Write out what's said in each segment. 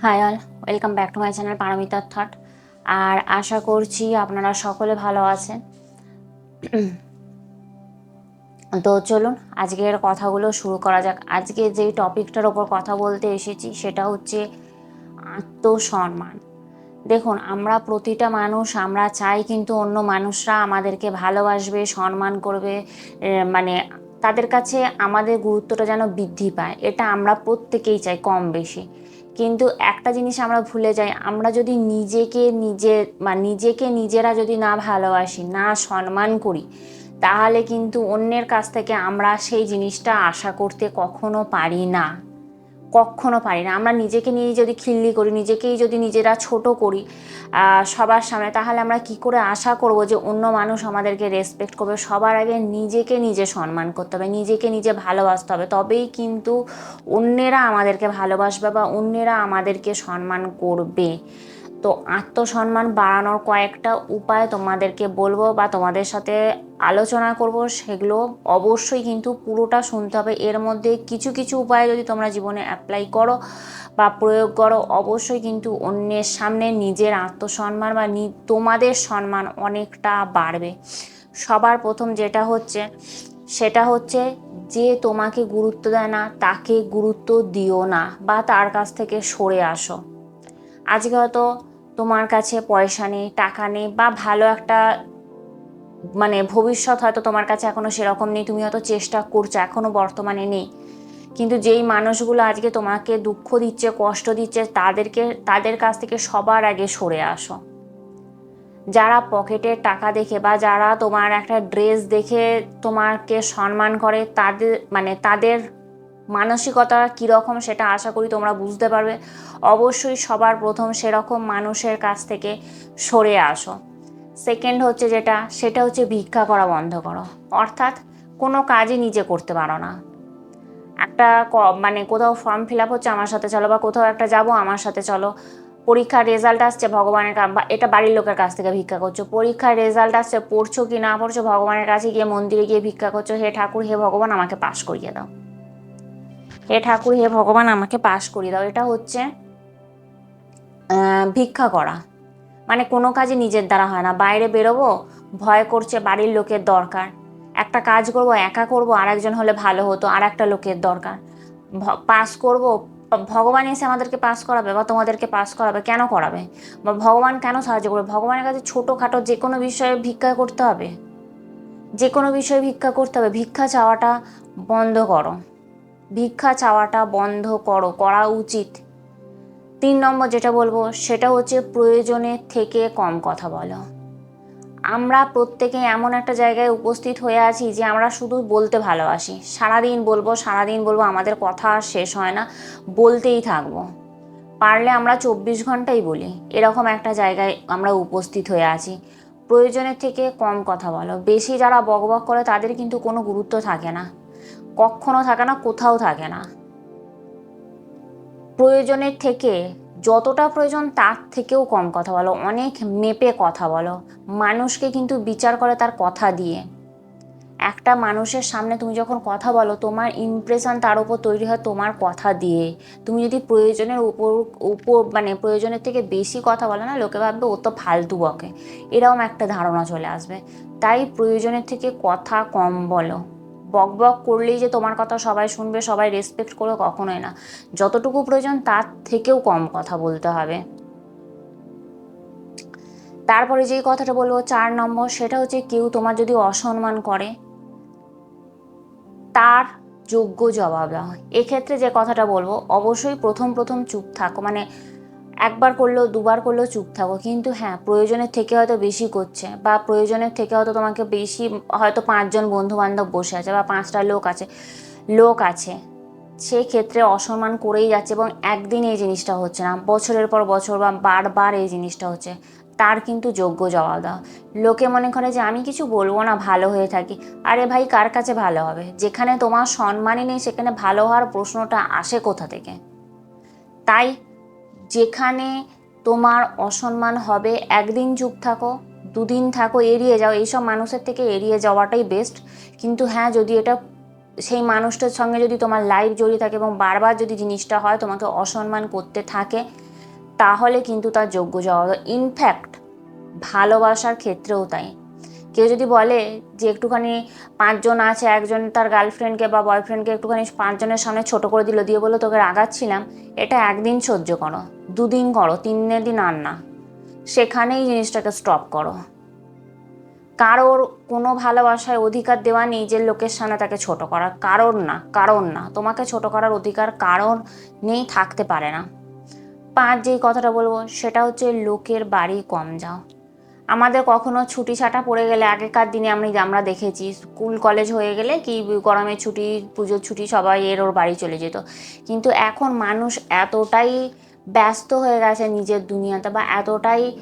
Hi all welcome back to my channel পারমিতার thought আর আশা করছি আপনারা সকলে ভালো আছেন। তো চলুন, আজকের কথাগুলো শুরু করা যাক। আজকে যেই টপিকটার ওপর কথা বলতে এসেছি, সেটা হচ্ছে আত্মসম্মান। দেখুন, আমরা প্রতিটা মানুষ, আমরা চাই কিন্তু অন্য মানুষরা আমাদেরকে ভালোবাসবে, সম্মান করবে মানে তাদের কাছে আমাদের গুরুত্বটা যেন বৃদ্ধি পায়। এটা আমরা প্রত্যেকেই চাই কম বেশি। কিন্তু একটা জিনিস আমরা ভুলে যাই, আমরা যদি নিজেকে নিজে বা নিজেকে নিজেরা যদি না ভালোবাসি, না সম্মান করি, তাহলে কিন্তু অন্যের কাছ থেকে আমরা সেই জিনিসটা আশা করতে কখনো পারি না। কখনো পারি না। আমরা নিজেকে নিয়ে যদি খিল্লি করি, নিজেকেই যদি নিজেরা ছোট করি সবার সামনে, তাহলে আমরা কি করে আশা করব যে অন্য মানুষ আমাদেরকে রেসপেক্ট করবে? সবার আগে নিজেকে নিজে সম্মান করতে হবে, নিজেকে নিজে ভালোবাসতে হবে। তবেই কিন্তু অন্যেরা আমাদেরকে ভালোবাসবে বা অন্যেরা আমাদেরকে সম্মান করবে। তো আত্মসম্মান বাড়ানোর কয়েকটা উপায় তোমাদেরকে বলব বা তোমাদের সাথে আলোচনা করব, সেগুলো অবশ্যই কিন্তু পুরোটা শুনতে হবে। এর মধ্যে কিছু কিছু উপায় যদি তোমরা জীবনে অ্যাপ্লাই করো বা প্রয়োগ করো, অবশ্যই কিন্তু অন্যের সামনে নিজের আত্মসম্মান বা তোমাদের সম্মান অনেকটা বাড়বে। সবার প্রথম যেটা হচ্ছে, সেটা হচ্ছে যে তোমাকে গুরুত্ব দেয় না, তাকে গুরুত্ব দিও না বা তার কাছ থেকে সরে আসো। আজকে হয়তো তোমার কাছে পয়সা নেই, টাকা নেই বা ভালো একটা মানে ভবিষ্যৎ হয়তো তোমার কাছে এখনও সেরকম নেই, তুমি হয়তো চেষ্টা করছ, এখনও বর্তমানে নেই। কিন্তু যেই মানুষগুলো আজকে তোমাকে দুঃখ দিচ্ছে, কষ্ট দিচ্ছে, তাদেরকে, তাদের কাছ থেকে সবার আগে সরে আসো। যারা পকেটের টাকা দেখে বা যারা তোমার একটা ড্রেস দেখে তোমাকে সম্মান করে, তাদের মানে তাদের মানসিকতা কীরকম সেটা আশা করি তোমরা বুঝতে পারবে। অবশ্যই সবার প্রথম সেরকম মানুষের কাছ থেকে সরে আসো। সেকেন্ড হচ্ছে যেটা, সেটা হচ্ছে ভিক্ষা করা বন্ধ করো। অর্থাৎ কোনো কাজই নিজে করতে পারো না। একটা মানে কোথাও ফর্ম ফিল আপ হচ্ছে, আমার সাথে চলো, বা কোথাও একটা যাব, আমার সাথে চলো। পরীক্ষার রেজাল্ট আসছে, ভগবানের এটা বাড়ির লোকের কাছ থেকে ভিক্ষা করছ। পরীক্ষার রেজাল্ট আসছে, পড়ছো কি না পড়ছো, ভগবানের কাছে গিয়ে মন্দিরে গিয়ে ভিক্ষা করছ, হে ঠাকুর, হে ভগবান, আমাকে পাশ করিয়ে দাও। হে ঠাকুর, হে ভগবান, আমাকে পাশ করিয়ে দাও। এটা হচ্ছে ভিক্ষা করা। মানে কোনো কাজই নিজের দ্বারা হয় না। বাইরে বেরোবো, ভয় করছে বাড়ির লোকের দরকার। একটা কাজ করব, একা করব আর একজন হলে ভালো হতো আর একটা লোকের দরকার। পাস করব, ভগবান এসে আমাদেরকে পাস করাবে বা তোমাদেরকে পাস করাবে, কেন করাবে? বা ভগবান কেন সাহায্য করবে? ভগবানের কাছে ছোটোখাটো যে কোনো বিষয়ে ভিক্ষা করতে হবে। যে কোনো বিষয়ে ভিক্ষা করতে হবে। ভিক্ষা চাওয়াটা বন্ধ করো। ভিক্ষা চাওয়াটা বন্ধ করো, করা উচিত। তিন নম্বর যেটা বলব, সেটা হচ্ছে প্রয়োজনের থেকে কম কথা বলো। আমরা প্রত্যেকে এমন একটা জায়গায় উপস্থিত হয়ে আছি যে আমরা শুধু বলতে ভালোবাসি। সারাদিন বলব সারাদিন বলব, আমাদের কথা আর শেষ হয় না, বলতেই থাকব। পারলে আমরা চব্বিশ ঘন্টাই বলি, এরকম একটা জায়গায় আমরা উপস্থিত হয়ে আছি। প্রয়োজনের থেকে কম কথা বলো। বেশি যারা বকবক করে, তাদের কিন্তু কোনো গুরুত্ব থাকে না। কখনো থাকে না, কোথাও থাকে না। প্রয়োজনের থেকে যতটা প্রয়োজন তার থেকেও কম কথা বলো, অনেক মেপে কথা বলো। মানুষকে কিন্তু বিচার করে তার কথা দিয়ে। একটা মানুষের সামনে তুমি যখন কথা বলো, তোমার ইমপ্রেশন তার উপর তৈরি হয় তোমার কথা দিয়ে। তুমি যদি প্রয়োজনের উপর উপর মানে প্রয়োজনের থেকে বেশি কথা বলো না, লোকে ভাববে ও তো ফালতু বকে। এরকম একটা ধারণা চলে আসবে। তাই প্রয়োজনের থেকে কথা কম বলো। বক বক করলেই যে তোমার কথা সবাই শুনবে, সবাই রেসপেক্ট করবে কখনোই না। যতটুকু প্রয়োজন তার থেকেও কম কথা বলতে হবে। তারপরে যেই কথাটা বলব, চার নম্বর সেটা হচ্ছে কেউ তোমার যদি অসম্মান করে, তার যোগ্য জবাব হয় এক্ষেত্রে যে কথাটা বলব, অবশ্যই প্রথম প্রথম চুপ থাকো। মানে একবার করলেও, দুবার করলেও চুপ থাকো। কিন্তু হ্যাঁ প্রয়োজনের থেকে হয়তো বেশি করছে বা প্রয়োজনের থেকে হয়তো তোমাকে বেশি হয়তো পাঁচজন বন্ধু বান্ধব বসে আছে বা পাঁচটা লোক আছে লোক আছে। সেই ক্ষেত্রে অসম্মান করেই যাচ্ছে এবং একদিন এই জিনিসটা হচ্ছে না। বছরের পর বছর বা বারবার এই জিনিসটা হচ্ছে। তার কিন্তু যোগ্য জবাব দাও। লোকে মনে করে যে, আমি কিছু বলব না, ভালো হয়ে থাকি। আরে ভাই, কার কাছে ভালো হবে? যেখানে তোমার সম্মানই নেই, সেখানে ভালো হওয়ার প্রশ্নটা আসে কোথা থেকে? তাই যেখানে তোমার অসম্মান হবে, একদিন চুপ থাকো, দুদিন থাকো, এড়িয়ে যাও। এইসব মানুষের থেকে এড়িয়ে যাওয়াটাই বেস্ট কিন্তু হ্যাঁ যদি এটা সেই মানুষটার সঙ্গে যদি তোমার লাইফ জড়িয়ে থাকে এবং বারবার যদি জিনিসটা হয়, তোমাকে অসম্মান করতে থাকে, তাহলে কিন্তু তার যোগ্য যাওয়া। ইনফ্যাক্ট ভালোবাসার ক্ষেত্রেও তাই। কেউ যদি বলে যে একটুখানি পাঁচজন আছে, একজন তার গার্লফ্রেন্ডকে বা বয়ফ্রেন্ডকে একটুখানি পাঁচজনের সামনে ছোট করে দিল, দিয়ে বলল, তোকে রাগাচ্ছিলাম, এটা একদিন সহ্য করো, দুদিন করো তিন দিন আর না। সেখানেই জিনিসটাকে স্টপ করো। কারোর কোনো ভালোবাসায় অধিকার দেওয়া নিজের লোকের সামনে তাকে ছোট করার কারণ না কারণ না। তোমাকে ছোট করার অধিকার কারণ নেই, থাকতে পারে না। পাঁচ যেই কথাটা বলব, সেটা হচ্ছে লোকের বাড়ি কম যাও। আমাদের কখনো ছুটি ছাটা পড়ে গেলে, আগেকার দিনে আমি আমরা দেখেছি, স্কুল কলেজ হয়ে গেলে কি গরমের ছুটি, পুজোর ছুটি সবাই এর ওর বাড়ি চলে যেত। কিন্তু এখন মানুষ এতটাই ব্যস্ত হয়ে গেছে নিজের দুনিয়াতে বা এতটাই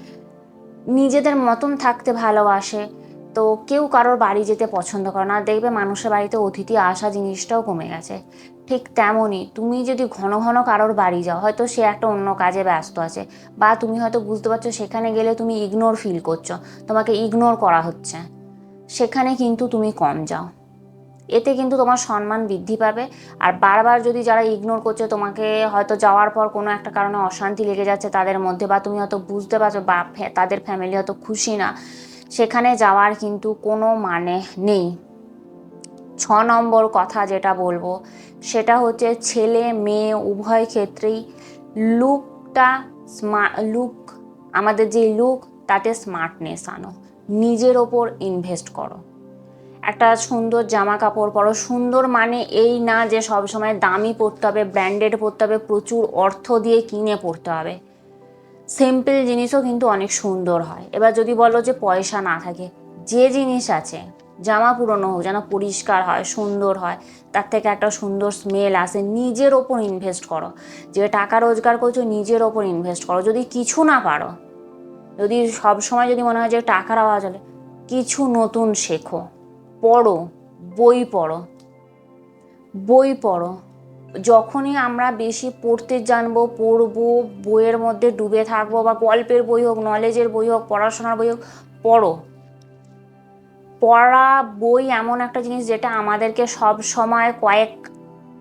নিজেদের মতন থাকতে ভালোবাসে, তো কেউ কারোর বাড়ি যেতে পছন্দ করে না। দেখবে মানুষের বাড়িতে অতিথি আসা জিনিসটাও কমে গেছে। ঠিক তেমনই। তুমি যদি ঘন ঘন কারোর বাড়ি যাও, হয়তো সে একটা অন্য কাজে ব্যস্ত আছে বা তুমি হয়তো বুঝতে পারছ সেখানে গেলে তুমি ইগনোর ফিল করছ, তোমাকে ইগনোর করা হচ্ছে। সেখানে কিন্তু তুমি কম যাও। এতে কিন্তু তোমার সম্মান বৃদ্ধি পাবে। আর বারবার যদি যারা ইগনোর করছে তোমাকে হয়তো যাওয়ার পর কোনো একটা কারণে অশান্তি লেগে যাচ্ছে তাদের মধ্যে বা তুমি হয়তো বুঝতে পারছ বা তাদের ফ্যামিলি হয়তো খুশি না, সেখানে যাওয়ার কিন্তু কোনো মানে নেই। ছ নম্বর কথা যেটা বলব সেটা হচ্ছে ছেলে, মেয়ে, উভয় ক্ষেত্রেই লুকটা স্মা লুক আমাদের যে লুক তাতে স্মার্টনেস আনো। নিজের ওপর ইনভেস্ট করো। একটা সুন্দর জামা কাপড় পরো। সুন্দর মানে এই না যে সবসময় দামি পরতে হবে ব্র্যান্ডেড পরতে হবে, প্রচুর অর্থ দিয়ে কিনে পরতে হবে। সিম্পল জিনিসও কিন্তু অনেক সুন্দর হয়। এবার যদি বলো যে পয়সা না থাকে, যে জিনিস আছে জামা পুরনো হোক, যেন পরিষ্কার হয়, সুন্দর হয়, তার থেকে একটা সুন্দর স্মেল আসে, নিজের ওপর ইনভেস্ট করো। যে টাকা রোজগার করছ, নিজের ওপর ইনভেস্ট করো। যদি কিছু না পারো, যদি সব সময় যদি মনে হয় যে টাকার আওয়াজ হলে, কিছু নতুন শেখো। পড়ো, বই পড়ো। বই পড়ো। যখনই আমরা বেশি পড়তে জানব, পড়ব, বইয়ের মধ্যে ডুবে থাকব বা গল্পের বই হোক নলেজের বই হোক, পড়াশোনার বই হোক, পড়ো। পড়া বই এমন একটা জিনিস যেটা আমাদেরকে সব সময় কয়েক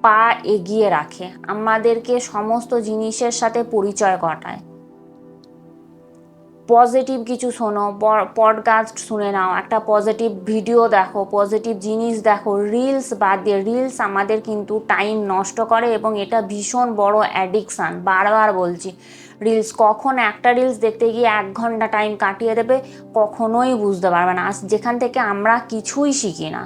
পা এগিয়ে রাখে, আমাদেরকে সমস্ত জিনিসের সাথে পরিচয় ঘটায়। পজিটিভ কিছু শোনো পডকাস্ট শুনে নাও, একটা পজিটিভ ভিডিও দেখো, পজিটিভ জিনিস দেখো, রিলস বাদ দিয়ে, রিলস আমাদের কিন্তু টাইম নষ্ট করে এবং এটা ভীষণ বড় অ্যাডিকশান, বারবার বলছি। রিলস কখন একটা রিলস দেখতে গিয়ে এক ঘণ্টা টাইম কাটিয়ে দেবে, কখনোই বুঝতে পারবে না। যেখান থেকে আমরা কিছুই শিখি না,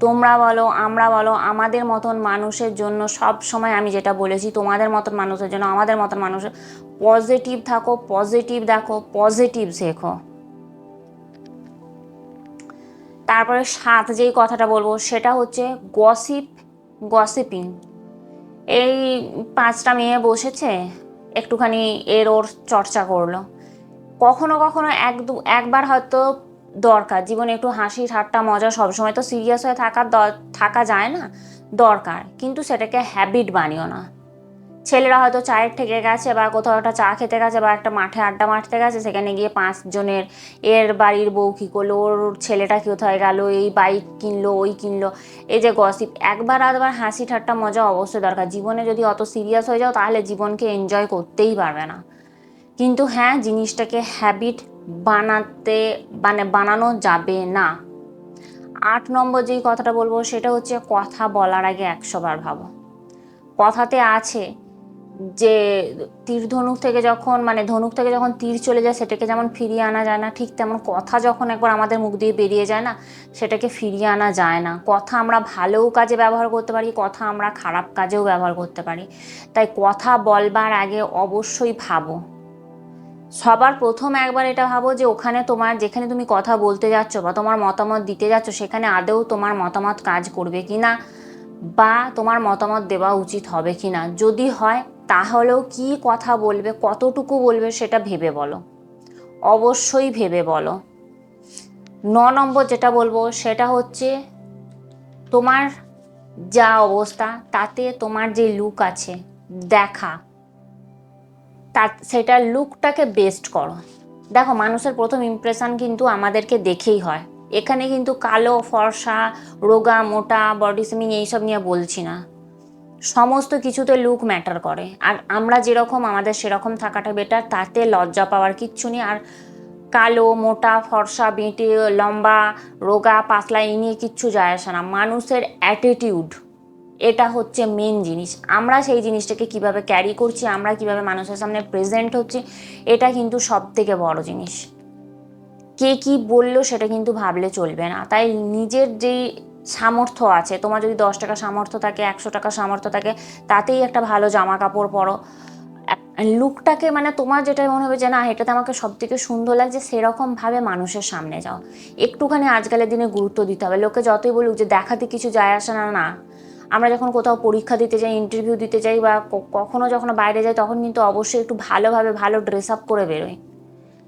তোমরা বলো, আমরা বলো, আমাদের মতন মানুষের জন্য সব সময় আমি যেটা বলেছি, তোমাদের মতন মানুষের জন্য, আমাদের মতন মানুষের পজিটিভ থাকো পজিটিভ দেখো পজিটিভ শেখো। তারপরে সাত, যেই কথাটা বলব, সেটা হচ্ছে গসিপ গসিপিং এই পাঁচটা মেয়ে বসেছে? একটুখানি এর ওর চর্চা করল। কখনো কখনো এক দু, একবার হয়তো দরকার। জীবনে একটু হাসি, ঠাট্টা, মজা সবসময় তো সিরিয়াস হয়ে থাকা থাকা যায় না। দরকার। কিন্তু সেটাকে হ্যাবিট বানিও না। ছেলেরা হয়তো চায়ের ঠেকে গেছে বা কোথাও একটা চা খেতে গেছে বা একটা মাঠে আড্ডা মারতে গেছে, সেখানে গিয়ে পাঁচজনের এর বাড়ির বউ কী করল, ওর ছেলেটা কোথায় গেল, এই বাইক কিনলো, ওই কিনলো, এই যে গসিপ একবার আধবার হাসি ঠাট্টা মজা অবশ্যই দরকার। জীবনে যদি অত সিরিয়াস হয়ে যাও, তাহলে জীবনকে এনজয় করতেই পারবে না। কিন্তু হ্যাঁ জিনিসটাকে হ্যাবিট বানাতে মানে বানানো যাবে না। আট নম্বর যেই কথাটা বলব, সেটা হচ্ছে কথা বলার আগে একশোবার ভাবো। কথাতে আছে যে তীর ধনুক থেকে যখন মানে ধনুক থেকে যখন তীর চলে যায়, সেটাকে যেমন ফিরিয়ে আনা যায় না, ঠিক তেমন কথা যখন একবার আমাদের মুখ দিয়ে বেরিয়ে যায় না, সেটাকে ফিরিয়ে আনা যায় না। কথা আমরা ভালোও কাজে ব্যবহার করতে পারি, কথা আমরা খারাপ কাজেও ব্যবহার করতে পারি। তাই কথা বলবার আগে অবশ্যই ভাবো। সবার প্রথম একবার এটা ভাবো যে ওখানে তোমার, যেখানে তুমি কথা বলতে যাচ্ছ বা তোমার মতামত দিতে যাচ্ছ, সেখানে আদৌ তোমার মতামত কাজ করবে কি না বা তোমার মতামত দেওয়া উচিত হবে কি না যদি হয় তাহলেও কি কথা বলবে, কতটুকু বলবে সেটা ভেবে বলো। অবশ্যই ভেবে বলো। ন নম্বর যেটা বলব সেটা হচ্ছে, তোমার যা অবস্থা, তাতে তোমার যে লুক আছে, দেখা। তা সেটার লুকটাকে বেস্ট করো। দেখো, মানুষের প্রথম ইমপ্রেশন কিন্তু আমাদেরকে দেখেই হয়। এখানে কিন্তু কালো, ফর্সা, রোগা, মোটা বডি স্লিমিং এইসব নিয়ে বলছি না। সমস্ত কিছুতে লুক ম্যাটার করে। আর আমরা যেরকম, আমাদের সেরকম থাকাটা বেটার তাতে লজ্জা পাওয়ার কিচ্ছু নেই। আর কালো, মোটা, ফর্সা, বেঁটে, লম্বা, রোগা, পাতলা, এই নিয়ে কিচ্ছু যায় আসে না। মানুষের অ্যাটিটিউড এটা হচ্ছে মেন জিনিস। আমরা সেই জিনিসটাকে কীভাবে ক্যারি করছি, আমরা কীভাবে মানুষের সামনে প্রেজেন্ট হচ্ছি, এটা কিন্তু সব থেকে বড় জিনিস। কে কি বলল সেটা কিন্তু ভাবলে চলবে না। তাই নিজের যেই সামর্থ্য আছে। তোমার যদি দশ টাকা সামর্থ্য থাকে, একশো টাকা সামর্থ্য থাকে, তাতেই একটা ভালো জামা কাপড় পরো লুকটাকে মানে তোমার যেটা মনে হবে যে, না, এটাতে আমাকে সব থেকে সুন্দর লাগছে, সেরকমভাবে মানুষের সামনে যাও। একটুখানি আজকালের দিনে গুরুত্ব দিতে হবে। লোকে যতই বলুক যে, দেখাতে কিছু যায় আসে না। না, আমরা যখন কোথাও পরীক্ষা দিতে যাই ইন্টারভিউ দিতে যাই বা ক- কখনো যখন বাইরে যাই, তখন কিন্তু অবশ্যই একটু ভালোভাবে ভালো ড্রেস আপ করে বেরোই।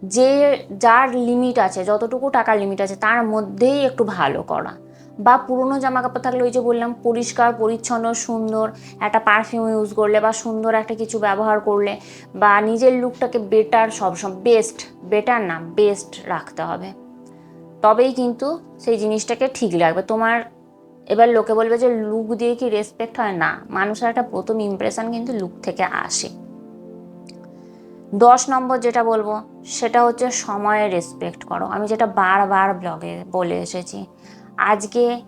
যে যার লিমিট আছে, যতটুকু টাকার লিমিট আছে, তার মধ্যেই একটু ভালো করা। বা পুরনো জামা কাপড় থাকলে ওই যে বললাম, পরিষ্কার, পরিচ্ছন্ন, সুন্দর, একটা পারফিউম ইউজ করলে বা সুন্দর একটা কিছু ব্যবহার করলে বা নিজের লুকটাকে বেটার সবসময় বেস্ট বেটার না বেস্ট রাখতে হবে। তবেই কিন্তু সেই জিনিসটাকে ঠিক লাগবে। তোমার এবার লোকে বলবে যে লুক দিয়ে কি রেসপেক্ট হয়? না, মানুষের একটা প্রথম ইমপ্রেশন কিন্তু লুক থেকে আসে। দশ নম্বর যেটা বলব, সেটা হচ্ছে সময়ে রেসপেক্ট করো। আমি যেটা বারবার ব্লগে বলে এসেছি আজকে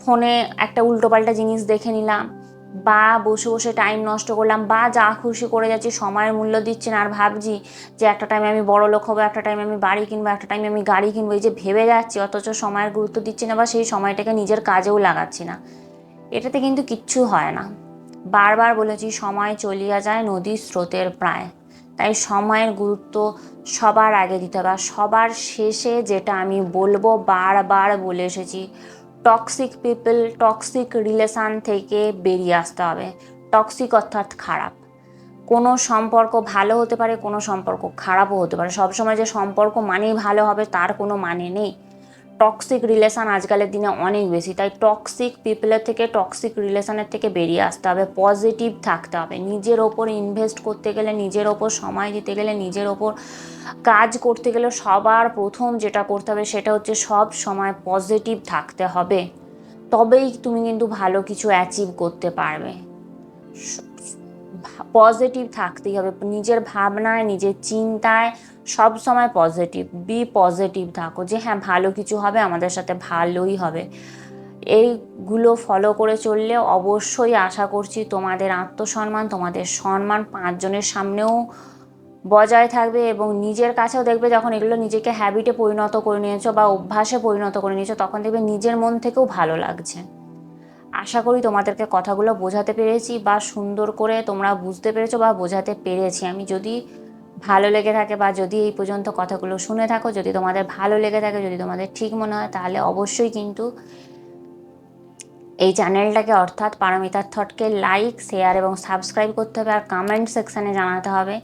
ফোনে একটা উল্টোপাল্টা জিনিস দেখে নিলাম। বা বসে বসে টাইম নষ্ট করলাম, বা যা খুশি করে যাচ্ছি, সময়ের মূল্য দিচ্ছি না আর ভাবছি যে একটা টাইমে আমি বড় লোক হব, একটা টাইমে আমি বাড়ি কিনবো, একটা টাইমে আমি গাড়ি কিনবো। এই যে ভেবে যাচ্ছি, অথচ সময়ের গুরুত্ব দিচ্ছি না বা সেই সময়টাকে নিজের কাজেও লাগাচ্ছি না। এটাতে কিন্তু কিচ্ছু হয় না। বারবার বলেছি, সময় চলিয়া যায় নদীর স্রোতের প্রায়। তাই সময়ের গুরুত্ব সবার আগে দিতে হবে। আর সবার শেষে যেটা আমি বলব, বারবার বলে এসেছি টক্সিক পিপল টক্সিক রিলেশান থেকে বেরিয়ে আসতে হবে। টক্সিক অর্থাৎ খারাপ। কোনো সম্পর্ক ভালো হতে পারে, কোনো সম্পর্ক খারাপও হতে পারে। সবসময় যে সম্পর্ক মানেই ভালো হবে, তার কোনো মানে নেই। টক্সিক রিলেশান আজকালের দিনে অনেক বেশি। তাই টক্সিক পিপলের থেকে টক্সিক রিলেশনের থেকে বেরিয়ে আসতে হবে পজিটিভ থাকতে হবে। নিজের ওপর ইনভেস্ট করতে গেলে, নিজের ওপর সময় দিতে গেলে, নিজের ওপর কাজ করতে গেলে সবার প্রথম যেটা করতে হবে সেটা হচ্ছে সব সময় পজিটিভ থাকতে হবে। তবেই তুমি কিন্তু ভালো কিছু অ্যাচিভ করতে পারবে। পজিটিভ থাকতেই হবে। নিজের ভাবনায়, নিজের চিন্তায় সব সময় পজিটিভ বি পজিটিভ থাকো যে হ্যাঁ ভালো কিছু হবে, আমাদের সাথে ভালোই হবে। এইগুলো ফলো করে চললে অবশ্যই আশা করছি তোমাদের আত্মসম্মান, তোমাদের সম্মান পাঁচজনের সামনেও বজায় থাকবে এবং নিজের কাছেও দেখবে যখন এগুলো নিজেকে হ্যাবিটে পরিণত করে নিয়েছো বা অভ্যাসে পরিণত করে নিয়েছো, তখন দেখবে নিজের মন থেকেও ভালো লাগছে। আশা করি তোমাদেরকে কথাগুলো বোঝাতে পেরেছি বা সুন্দর করে তোমরা বুঝতে পেরেছ বা বোঝাতে পেরেছি। আমি যদি ভালো লেগে থাকে বা যদি এই পর্যন্ত কথাগুলো শুনে থাকো, যদি তোমাদের ভালো লেগে থাকে, যদি তোমাদের ঠিক মনে হয়, তাহলে অবশ্যই কিন্তু এই চ্যানেলটাকে, অর্থাৎ পারমিতার থটকে লাইক শেয়ার এবং সাবস্ক্রাইব করতে হবে। আর কমেন্ট সেকশানে জানাতে হবে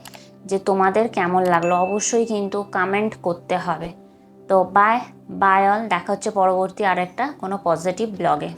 যে তোমাদের কেমন লাগল। অবশ্যই কিন্তু কমেন্ট করতে হবে। তো বাই বাই অল দেখা হচ্ছে পরবর্তী আরেকটা কোনো পজিটিভ ব্লগে